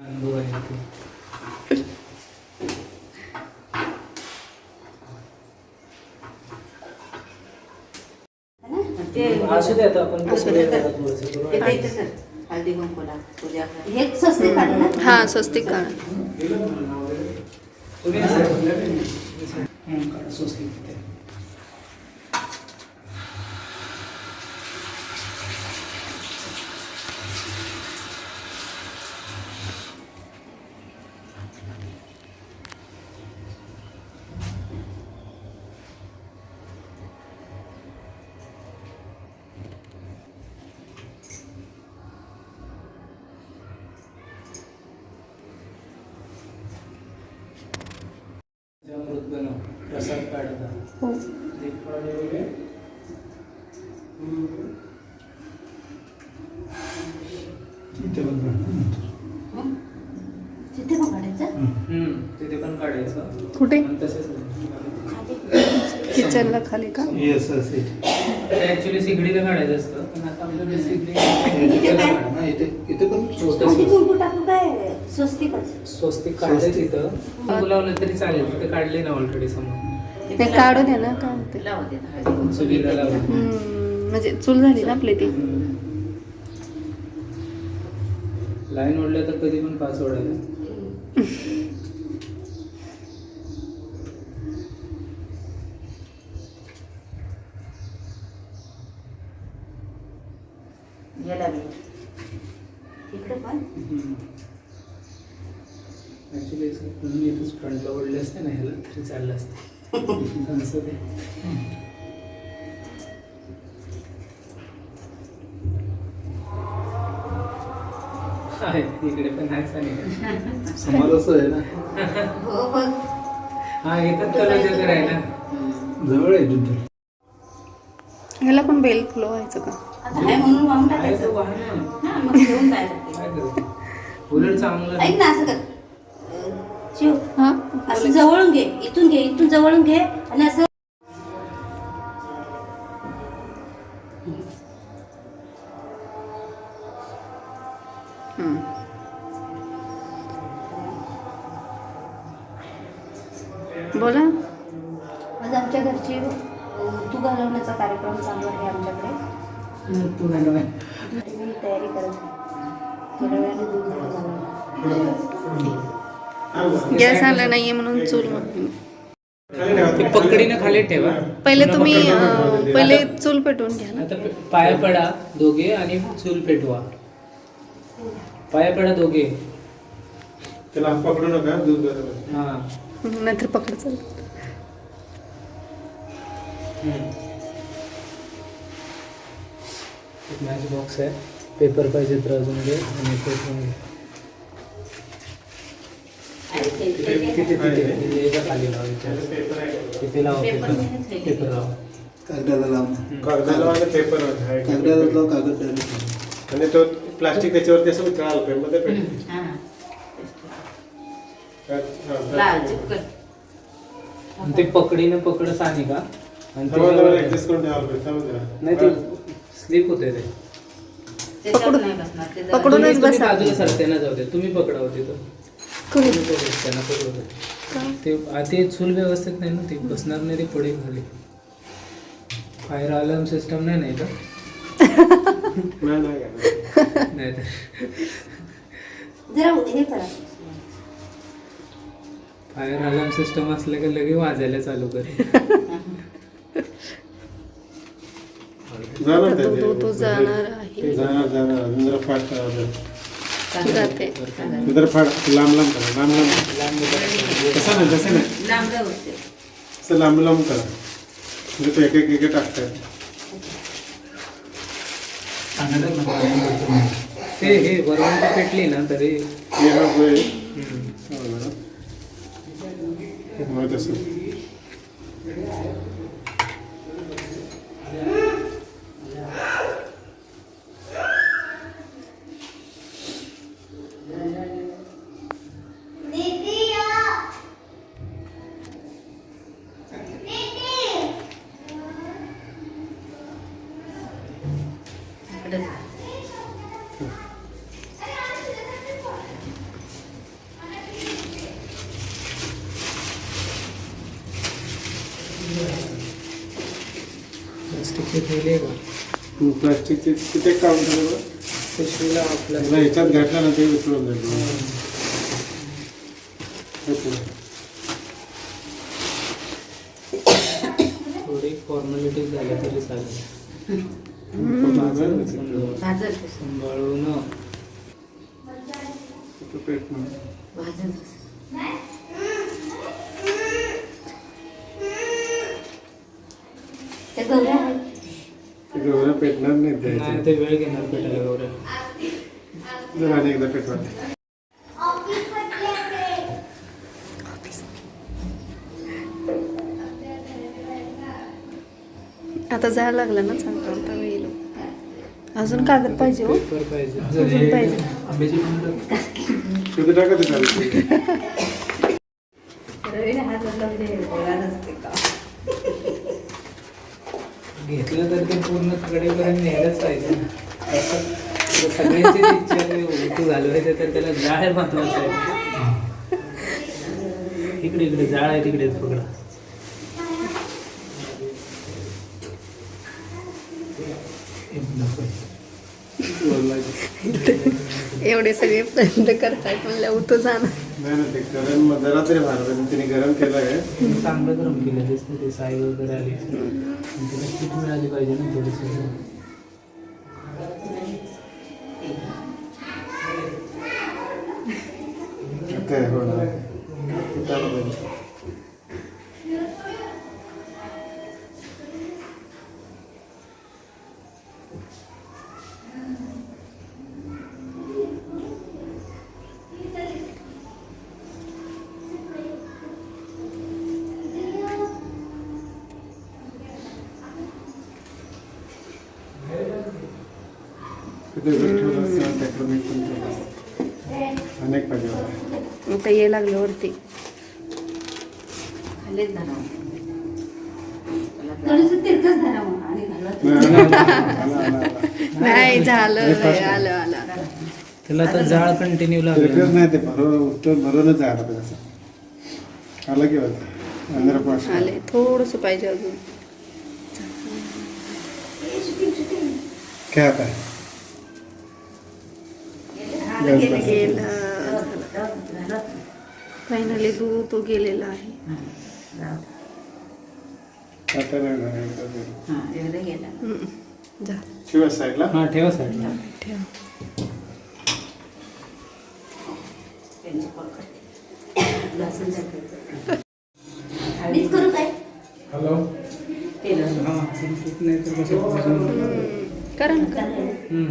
अनुभव आहे असू आपण हळदी कुंकूला. पूजा. हे स्वस्तिक काढ ना. हा स्वस्तिक काढा. तुम्ही असं- काढा, स्वस्तिक हो? तिथे पण काढायचं? हम्म, तिथे पण काढायचं. कुठे? किचनला खाली. का? येस येस ऍक्च्युली सिगडीला काढायचं असतं. पण आता सिगडी इथे? हा, इथे पण काय? स्वस्तिकच स्वस्तिक काढलंय तिथं. बोलावलं तरी चालेल. तिथे काढले ना ऑलरेडी समोर. ते काढू द्या ना काय होते दे हळदी. चुलीला लावून हम्म, म्हणजे चूल झाली ना आपली ती. लाईन ओढल्या तर कधी पण पास ओढायला. याला बी. इकडे पण? ऍक्च्युली इथंच फ्रंटला ओढले असते ना ह्याला तरी चाललं असतं. इकडे पण समोरच आहे ना. हो हा येतात कलर करायला. जवळ आहे. ह्याला पण बेल फुलं व्हायचं का. हा उलट चांगलं ऐक ना असं कर. अं, शिव. हा? असं जवळून घे इथून घे इथून जवळून घे आणि असं हम्म. बोला. आज आमच्या घरची तू घालवण्याचा कार्यक्रम चालू आहे आमच्याकडे. तू. मी तयारी करत थोड्या वेळाने दूध घालवणार गॅस आला नाहीये म्हणून चूल पकडीनं खाली ठेवा. पहिले तुम्ही अं, पहिले चूल पेटवून घ्या ना. आता पाया पडा दोघे आणि चूल पेटवा. पाया पडा दोघे. त्याला पकडू नका दूध बरोबर हा. नाहीतर पकड चाल. एक मॅच बॉक्स आहे. पेपर पाहिजे तर अजून घे आणि पेपर घे. किती लाव पेपर लावा कागदाला लाव कागदाला पेपर. कागदाला लाव कागद. आणि तो प्लास्टिक त्याच्यावरती असं पेट. चिपकट आणि ते पकडीनं पकड सानी का आणि पाहिजे. नाही ते स्लिप होते ते पकडूनच बसा. बाजूला सरते ना जाऊ दे तुम्ही पकडा होते तर त्यांना. ते आ, ते चूल व्यवस्थित नाही ना ते बसणार नाही ते पुढे खाली. फायर अलार्म सिस्टम नाही नाही का नाही, नाही काय. नाही तर. जरा हे करा. फायर अलार्म सिस्टम असलं की लगे वाजायला चालू कर. जाणार तो- जाणार आहे. जाणार जाणार. अजून जरा फास्ट करा जरा. जाते जरा फास्ट लांब लांब करा लांब लांब। तसं नाही तसं नाही? दे. असं लांब लांब करा. म्हणजे तो एक एक एक टाकताय. ते हे वरवंट पेटली ना तरी हे. हो, तसं. प्लास्टिकचे थैले का प्लास्टिकचे किती काउंट झालं पिशवीला प्लास्टिक ह्याच्यात घातलं ना ते हे पुढे. थोडी फॉर्मॅलिटी झाल्या तरी चालेल. सांभाळून. पेट ते गवऱ्या आहेत. ते. गव्हाला पेटणार नाही ते वेळ घेणार पेटायला गौऱ्या जर आणि एकदा पेटवा. आता जायला लागलं ना चांगलं आता येईल. अजून कागद पाहिजे हो? पेपर पाहिजे. अजून पाहिजे. आंब्याची पानं तिथे टाका ते खाली. रवीने हात बदला गोळा नसते का? घेतलं तर ते पूर्ण कडेपर्यंत न्यायलाच पाहिजे असं सगळ्यांचीच इच्छा उलटू घालवायचं तर त्याला जाळ महत्वाचं आहे. इकडे इकडे जाळ आहे तिकडे पकडा. एवढे सगळे प्रयत्न करतायत म्हणल्या उतो जाणार. जरा तरी भारत तिने गरम केलं आहे चांगलं गरम केलं दिसतं ते साई वगैरे आली. किट मिळाली पाहिजे ना थोडीशी. काय हो तिथे जर ठेवलं असतं, त्याकडे मी पण ठेवलं असतं. अनेक पाहिजे होते. आता ये लागलं वरती. खालीच नाही, झालं हे आलं आलं. त्याला तर जाळ कंटिन्यू लागेल. नाही ते भरून उत्तर भरूनच असं. आलं की होतं अंदर पाच आले थोडस पाहिजे अजून. काय आता. गेलं, गेलं. फायनली दूध तो गेलेला आहे. हा, हम्म. जा साईडला हा ठेवा साईडला ठेव. मीच करू काय हॅलो केलं हा पण तूप नाही तर कसं भाजून- हम्म. करा ना करा हम्म,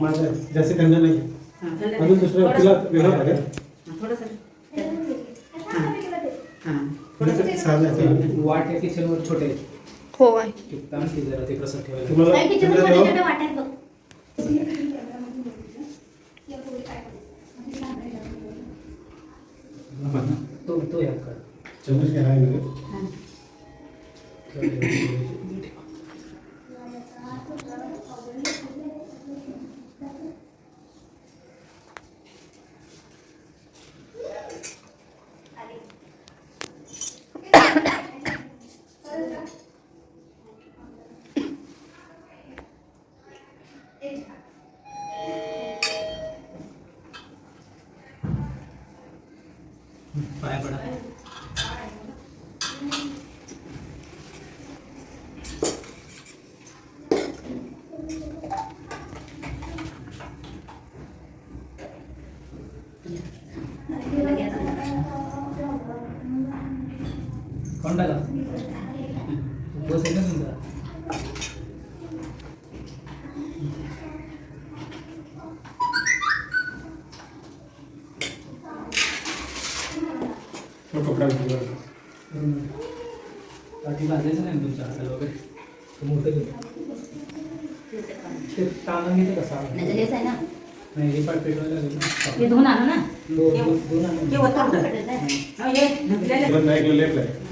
माझं जास्त थंड नाही. हा, अजून दुसरं तिला वेगळं पाहिजे साधं वाट आहे किचनवर छोटे. हो. ते आणखी जरा ते प्रसाद ठेवायला. काय किचन बघ. तो तो या कर. चम्मच घ्या आहे పండగ ये धुना ना ये धुना ये बताओ ना ये धुना ले ले